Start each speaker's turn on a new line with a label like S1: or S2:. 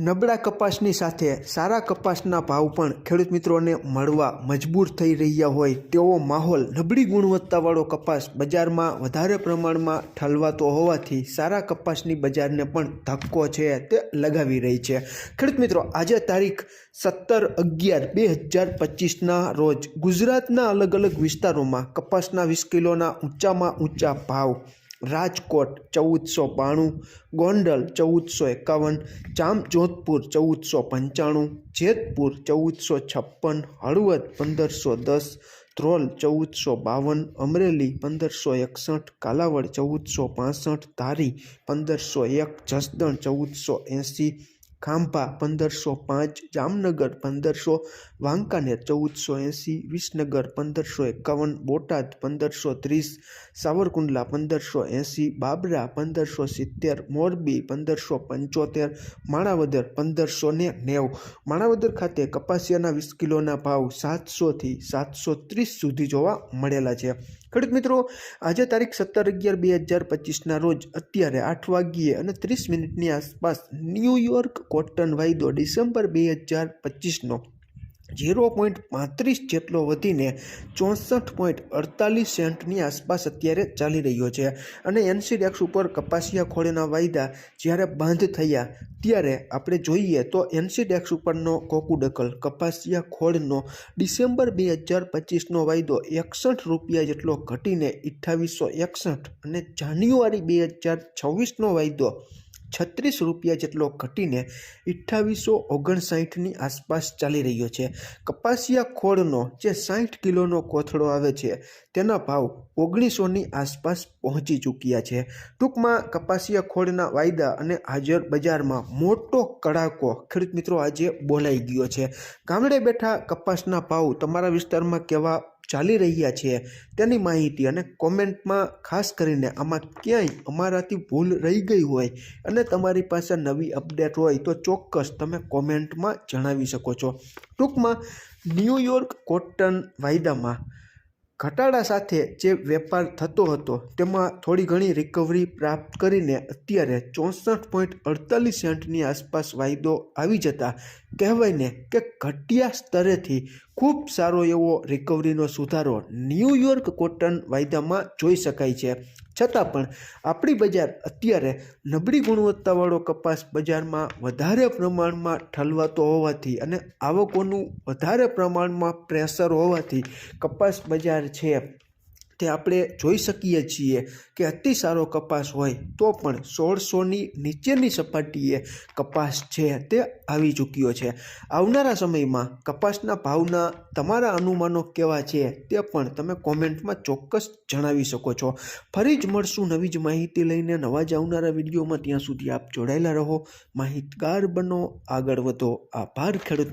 S1: નબળા કપાસની સાથે સારા કપાસના ભાવ પણ ખેડૂત મિત્રોને મળવા મજબૂર થઈ રહ્યા હોય તેવો માહોલ નબળી ગુણવત્તાવાળો કપાસ બજારમાં વધારે પ્રમાણમાં ઠલવાતો હોવાથી સારા કપાસની બજારને પણ ધક્કો છે તે લગાવી રહી છે. ખેડૂત મિત્રો, આજે તારીખ સત્તર અગિયાર બે હજાર પચીસના રોજ ગુજરાતના અલગ અલગ વિસ્તારોમાં કપાસના વીસ કિલોના ઊંચામાં ઊંચા ભાવ રાજકોટ ચૌદસો બાણું, ગોંડલ ચૌદસો એકાવન, જામજોધપુર ચૌદસો પંચાણું, જેતપુર ચૌદસો છપ્પન, હળવદ પંદરસો દસ, ધ્રોલ ચૌદસો બાવન, અમરેલી પંદરસો એકસઠ, કાલાવડ ચૌદસો પાસઠ, ધારી પંદરસો એક, જસદણ ચૌદસો એંસી ખાંભા પંદરસો પાંચ, જામનગર પંદરસો, વાંકાનેર ચૌદસો એંસી, વિસનગર પંદરસો એકાવન, બોટાદ પંદરસો ત્રીસ, સાવરકુંડલા પંદરસો એંસી, બાબરા પંદરસો સિત્તેર, મોરબી પંદરસો પંચોતેર, માણાવદર પંદરસો ને નેવું. માણાવદર ખાતે કપાસિયાના વીસ કિલોના ભાવ સાતસોથી સાતસો ત્રીસ સુધી જોવા મળેલા છે. ખેડૂત મિત્રો, આજે તારીખ સત્તર અગિયાર બે હજાર પચીસના રોજ અત્યારે આઠ વાગ્યે અને ત્રીસ મિનિટની આસપાસ ન્યૂયોર્ક કોટન વાયદો ડિસેમ્બર બે હજાર પચીસનો ઝીરો પોઈન્ટ પાંત્રીસ જેટલો વધીને ચોસઠ પોઈન્ટ અડતાલીસ સેન્ટની આસપાસ અત્યારે ચાલી રહ્યો છે. અને એનસીડેક્સ ઉપર કપાસિયા ખોળના વાયદા જ્યારે બંધ થયા ત્યારે આપણે જોઈએ તો એનસીડેક્સ ઉપરનો કોકુડકલ કપાસિયા ખોળનો ડિસેમ્બર બે હજાર પચીસનો વાયદો એકસઠ રૂપિયા જેટલો ઘટીને અઠ્ઠાવીસો એકસઠ અને જાન્યુઆરી બે હજાર છવ્વીસનો વાયદો છત્રીસ રૂપિયા જેટલો ઘટીને અઠ્ઠાવીસો ઓગણસાઠની આસપાસ ચાલી રહ્યો છે. કપાસિયા ખોળનો જે સાઠ કિલોનો કોથળો આવે છે, તેના ભાવ ઓગણીસોની આસપાસ પહોંચી ચૂક્યા છે. ટૂંકમાં કપાસિયા ખોળના વાયદા અને હાજર બજારમાં મોટો કડાકો ખેડૂત મિત્રો આજે બોલાઈ ગયો છે. ગામડે બેઠા કપાસના ભાવ તમારા વિસ્તારમાં કેવા ચાલી રહ્યા છે. તેની માહિતી અને કોમેન્ટમાં ખાસ કરીને આમાં ક્યાંય અમારાથી ભૂલ રહી ગઈ હોય અને તમારી પાસે નવી અપડેટ હોય તો ચોક્કસ તમે કોમેન્ટમાં જણાવી શકો છો. ટૂંકમાં ન્યૂયોર્ક કોટન વાયદામાં ઘટાડા સાથે જે વેપાર થતો હતો, તેમાં થોડી ઘણી રિકવરી પ્રાપ્ત કરીને અત્યારે ચોસઠ પોઈન્ટ અડતાલીસ સેન્ટની આસપાસ વાયદો આવી જતા કહેવાયને કે ઘટિયા સ્તરેથી ખૂબ સારો એવો રિકવરીનો સુધારો ન્યૂયોર્ક કોટન વાયદામાં જોઈ શકાય છે. છતાં પણ આપણી બજાર અત્યારે નબળી ગુણવત્તાવાળો કપાસ બજારમાં વધારે પ્રમાણમાં ઠલવાતો હોવાથી અને આવકોનું વધારે પ્રમાણમાં પ્રેશર હોવાથી કપાસ બજાર છે તે આપણે જોઈ શકીએ છીએ કે અતિ સારો કપાસ હોય તો પણ સોળસોની નીચેની સપાટીએ કપાસ છે તે આવી ચૂક્યો છે. આવનારા સમયમાં કપાસના ભાવના તમારા અનુમાનો કેવા છે તે પણ તમે કોમેન્ટમાં ચોક્કસ જણાવી શકો છો. ફરી જ મળશું નવી જ માહિતી લઈને. નવા જ આવનારા વિડીયોમાં ત્યાં સુધી આપ જોડાયેલા રહો. માહિતગાર બનો. આગળ વધો. આભાર ખેડૂત